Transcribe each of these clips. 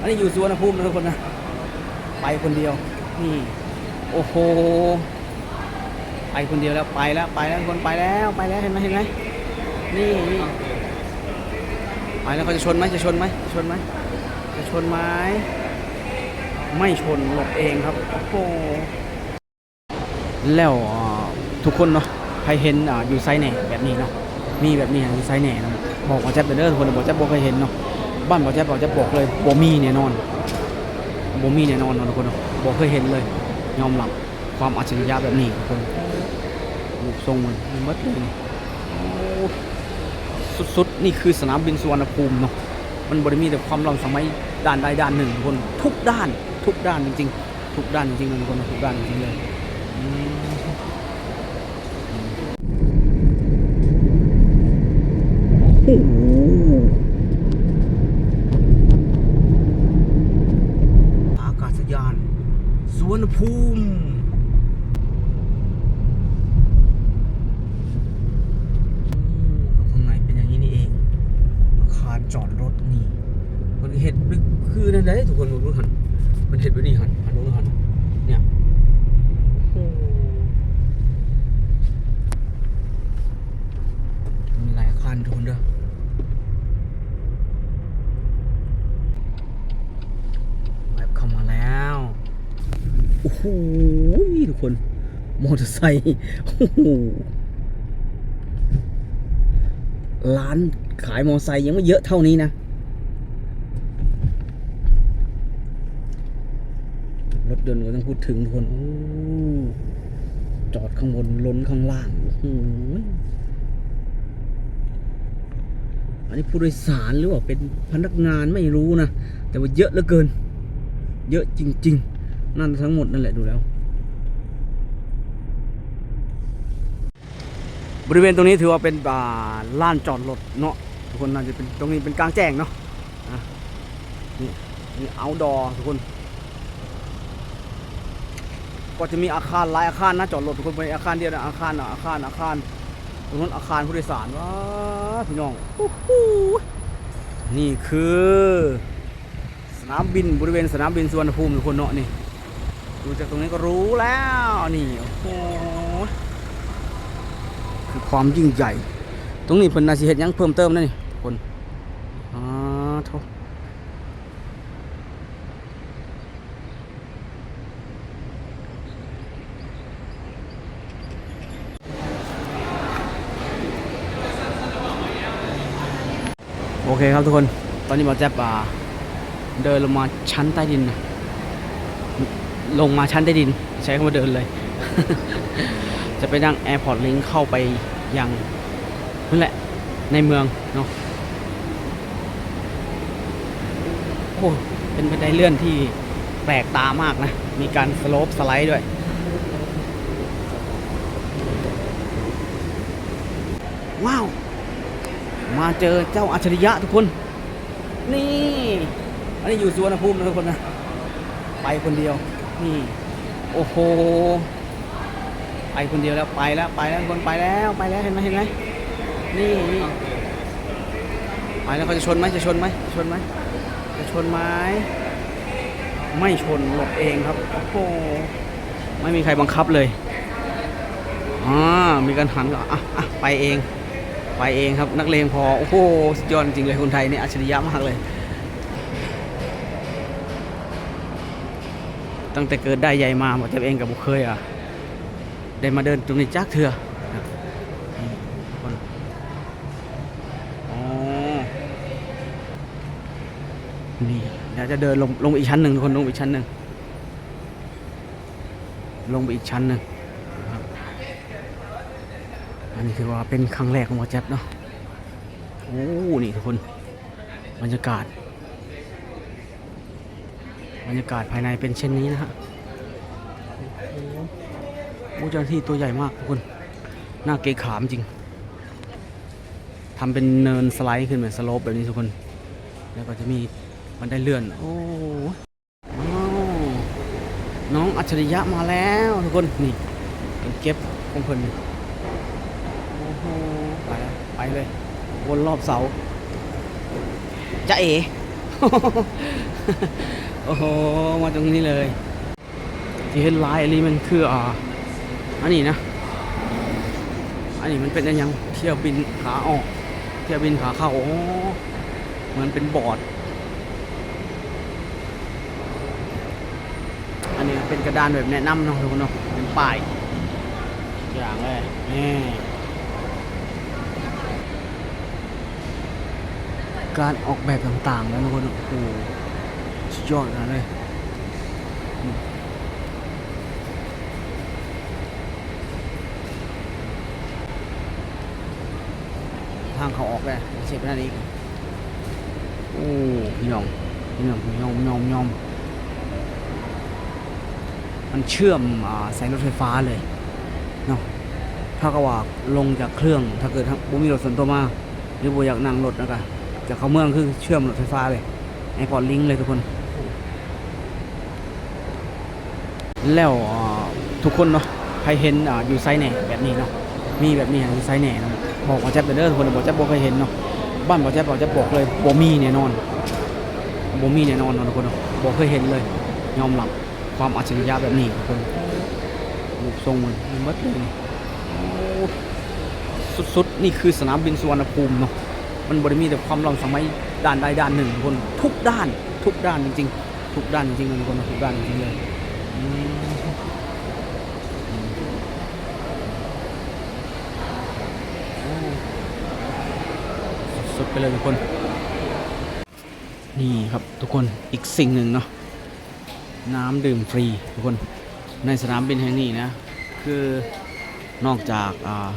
อันนี้อยู่สวรรณภูมินะทุกคนนะ ไปคนเดียว นี่ โอ้โห ไปคนเดียวแล้วไปแล้วไปแล้วทุกคนไปแล้วไปแล้วเห็นไหมเห็นไหมนี่นี่ไปแล้วเขาจะชนไหมจะชนไหมชนไหมจะชนไหมไม่ชนหลบเองครับโอ้โหแล้วทุกคนเนาะใครเห็นออยู่ไซแหน่แบบนี้เนาะมีแบบนี้อยู่ไซแหน่นะบอกว่าแจ๊บเด้อทุกคนบอกแจ๊บบอกเคยเห็นเนาะ บ้านบอแจ๊บบอกแจ๊บบอกเลยบ่มีแน่นอนบ่มีแน่นอนนะทุกคนบอกเคยเห็นเลยยอมรับความอัจฉริยะแบบนี้ทุกคนรูปทรงมันมันมัดเลยสุดๆนี่คือสนามบินสุวรรณภูมิเนาะมันบริมีแต่ความล้ำสมัยด้านใดด้านหนึ่งทุกคนทุกด้าน ทุกด้านจริงๆ ทุกด้านจริงๆทุกคนทุกด้านจริงเลยโอ้โหอากาศยานสุวรรณภูมิ ข้างในเป็นอย่างนี้นี่เองอาคารจอดรถนี่ มันเห็ดลึกคือนั่น ได้ทุกคนมองดูหันมันเห็ดไว้นี่หันหันดูหันเนี่ยมีหลายอาคารทุกคนเด้อแบบเข้ามาแล้วโอ้โหทุกคนมอเตอร์ไซค์โอ้โหร้านขายมอเตอร์ไซค์ยังไม่เยอะเท่านี้นะ ถยนต์ก็ต้องพูดถึงคนโอ้จอดข้างบนล้นข้างล่างโอ้อันนี้ผู้โดยสารหรือว่าเป็นพนักงานไม่รู้นะ แต่ว่าเยอะเหลือเกิน เยอะจริง ๆ นั่นทั้งหมดนั่นแหละดูแล้ว บริเวณตรงนี้ถือว่าเป็นอ่าลานจอดรถเนาะทุกคนน่าจะเป็นตรงนี้เป็นกลางแจ้งเนาะอะนี่นี่เอาดอทุกคน ก็จะมีอาคารหลายอาคารนะจอดรถทุกคนเป็นอาคารเดียวนะอาคารนะอาคารอาคารตรงนั้นอาคารผู้โดยสารว้าพี่น้องนี่คือ สนามบินบริเวณสนามบินสุวรรณภูมิทุกคนเนาะนี่ดูจากตรงนี้ก็รู้แล้วนี่โอ้คือความยิ่งใหญ่ ตรงนี้เพิ่นน่าสิเฮ็ดยังเพิ่มเติมนั่นนี่คนอ่าโทโอ เคครับทุกคน ตอนนี้มอแจ๊บอ่าเดินลงมาชั้นใต้ดินนะลงมาชั้นใต้ดิน ใช้คำว่าเดินเลย จะไปนั่ง Airport Link เข้าไปยังนั่นแหละในเมืองเนาะโอ้เป็นบันไดเลื่อนที่แปลกตามากนะ มีการสโลปสไลด์ด้วย ว้าว มาเจอเจ้าอัจฉริยะทุกคน นี่ อันนี้อยู่สวรรณภูมินะทุกคนนะ ไปคนเดียว นี่ โอ้โห ไปคนเดียวแล้วไปแล้วไปแล้วคนไปแล้วไปแล้วเห็นไหมเห็นไหมนี่นี่ไปแล้วเขาจะชนไหมจะชนไหมชนไหมจะชนไหมไม่ชนหลบเองครับ โอ้โห ไม่มีใครบังคับเลยอ่ามีการหันเหรออะอะไปเอง ไปเองครับนักเลงพอ โอ้โหสุดยอดจริงเลยคนไทยเนี่ยอัจฉริยะมากเลย ตั้งแต่เกิดได้ใหญ่มาหมดจะเองกับบุเคยอะ ได้มาเดินตรงนี้จักเถื่อนะนี่คนอ๋อนี่เดี๋ยวจะเดินลงลงอีกชั้นหนึ่งทุกคนลงอีกชั้นหนึ่งลงไปอีกชั้นหนึ่ง อันนี้ถือว่าเป็นครั้งแรกของหมอแจ๊บเนาะโอ้นี่ทุกคน บรรยากาศ บรรยากาศภายในเป็นเช่นนี้นะฮะโอ้เจ้าหน้าที่ตัวใหญ่มากทุกคน หน้าเกรงขามจริงทำเป็นเนินสไลด์ขึ้นเหมือนสโลปแบบนี้ทุกคน แล้วก็จะมีบันได้เลื่อน โอ้น้องอัจฉริยะมาแล้วทุกคน นี่เป็นเก็บของเพิ่น ไปแล้วไปเลย วนรอบเสาจะเอ๋ โอ้โห มาตรงนี้เลย ที่เห็นลายอันนี้มันคืออ่าอันนี้นะ อันนี้มันเป็นอันยังเที่ยวบินขาออก เที่ยวบินขาเข้าโอ้เหมือนเป็นบอร์ด อันนี้เป็นกระดานแบบแนะนำเนาะทุกคนเนาะเป็นป้ายอย่างเลยนี่ การออกแบบต่างๆแล้วทุกคนโอ้โหสุดยอดนะเลยทางเขาออกเลยเสียบหน้านี้อีกโอ้พี่น้องพี่น้องพี่น้องพี่น้องพี่น้องมันเชื่อมอสายรถไฟฟ้าเลยเนาะถ้าก็ว่าลงจากเครื่องถ้าเกิดบุมีรถส่วนตัวมาหรือบุอยากนั่งรถนะกะ จากเขาเมืองคือเชื่อมรถไฟฟ้าเลยไอพอร์ตลิงเลยทุกคน แล้วทุกคนเนาะใครเห็นออยู่ไซแหน่แบบนี้เนาะมีแบบนี้อยู่ไซแหน่เนาะบอกว่าแจ๊บเด้อทุกคนบอกแจ๊บบอกเคยเห็นเนาะบ้านบอกแจ๊บบอกแจ๊บบอกเลยบ่มีแน่นอนบ่มีแน่นอนเนาะทุกคนเนาะบอกเคยเห็นเลยยอมรับความอัจฉริยะแบบนี้ทุกคนรูปทรงมันมัดเลยสุดๆนี่คือสนามบินสุวรรณภูมิเนาะ มันบริมีแต่ความล้ำสมัยด้านใดด้านหนึ่งคนทุกด้าน ทุกด้านจริงๆทุกด้านจริงๆทุกคนทุกด้านจริงเลยสุดไปเลยทุกคน นี่ครับทุกคนอีกสิ่งหนึ่งเนาะน้ำดื่มฟรีทุกคนในสนามบินแห่งนี้นะ คือนอกจากอ่า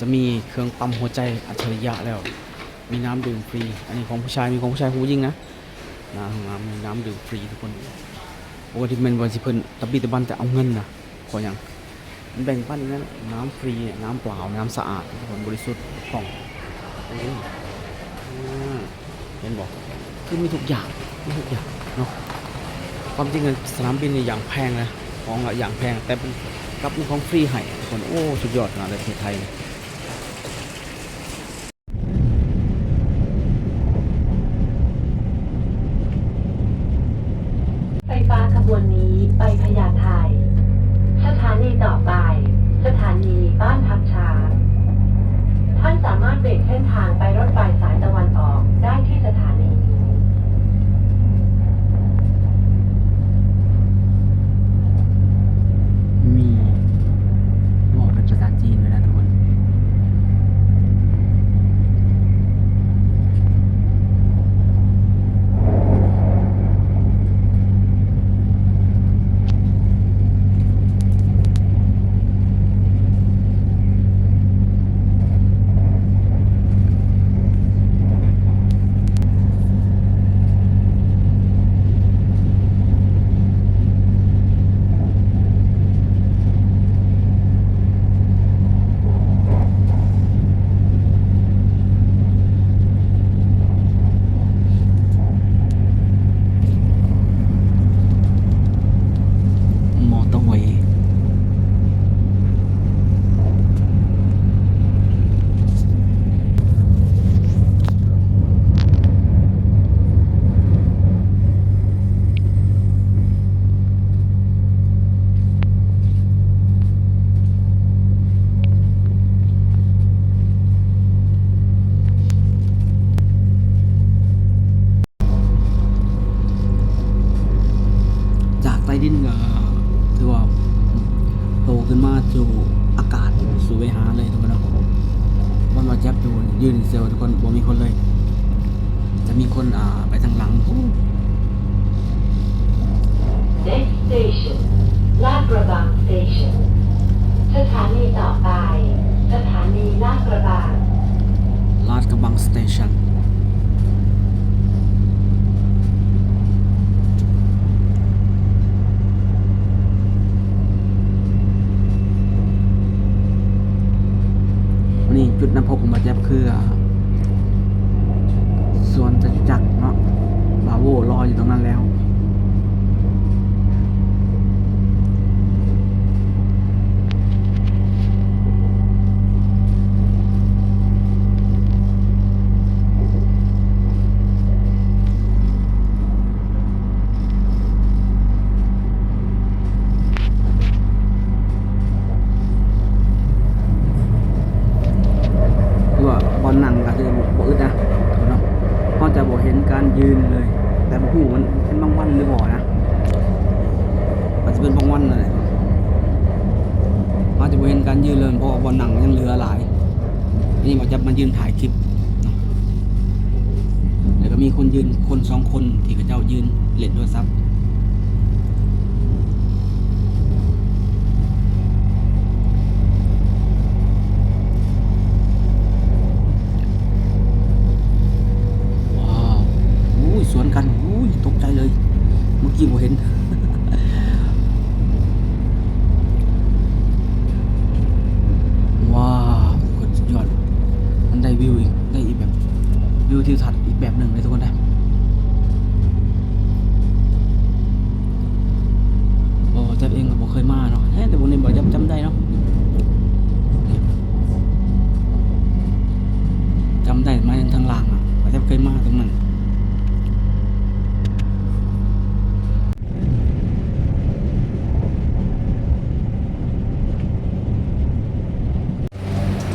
จะมีเครื่องปั๊มหัวใจอัจฉริยะแล้ว มีน้ำดื่มฟรี อันนี้ของผู้ชายมีของผู้ชายผู้หญิงนะน้ำมีน้ำดื่มฟรีทุกคนโอ้ที่มันวันสิเพิ่นตะบีตะบันแต่เอาเงินนะขออย่างมันแบ่งปันอย่างนั้นน้ำฟรีน้ำเปล่าน้ำสะอาดทุกคนบริสุทธิ์ของโอ้ยอ่าเห็นบอกคือมีทุกอย่างมีทุกอย่างเนาะความจริงสนามบินเนี่ยอย่างแพงนะของอย่างแพงแต่เป็นกับมีของฟรีให้ทุกคนโอ้สุดยอดนะในประเทศไทย ดกระบัง Station สถานีต่อไป สถานีลาดกระบัง ลาดกระบังสเตชันนี่จุดน้ำพบของมาแจ๊บคืออ่าสวนจตุจักรเนาะบาโวรออยู่ตรงนั้นแล้ว นการยืนเลย แต่บางผู้มันเป็นบางวันหรือบ่นะอาจจะเป็นบางวันนั่นแหละอาจจะบ่เห็นการยืนเลยเพราะว่าบนหนังยังเหลือหลาย นี่มันจะมายืนถ่ายคลิปแล้วก็มีคนยืนคนสองคนที่เขาเจ้ายืนเล่นโทรศัพท์ว้าวอุ้ยสวนกันอุ้ยตกใจเลย เมื่อกี้ผมเห็น ว้าวทุกคนสุดยอด มันได้วิวอีก ได้อีกแบบ วิวทิวทัศน์อีกแบบหนึ่งเลยทุกคนนะโอ้จับเองก็บอกเคยมาเนาะเอ๊ะแต่ผมนี่บอกจำจำได้เนาะจำได้มาทางหล่างอะว่าจะเคยมาตรงนั้น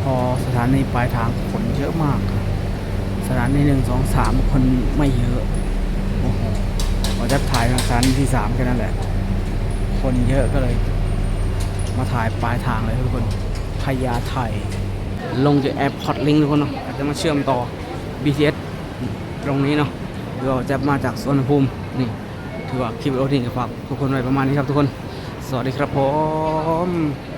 พอสถานีปลายทางคนเยอะมาก สถานีหนึ่งสองสามคนไม่เยอะ โอ้โหพอจะถ่าย ที่สามแค่นั้นแหละ คนเยอะก็เลย มาถ่ายปลายทางเลยทุกคนพญาไทลงจากแอร์พอร์ตลิงทุกคนเนาะอาจจะมาเชื่อมต่อ BTS ตรงนี้เนาะเราจะมาจากสวนภูมินี่ถือว่าคลิปวิดีโอนี้ก็ฝากทุกคนไว้ประมาณนี้ครับทุกคน สวัสดีครับผม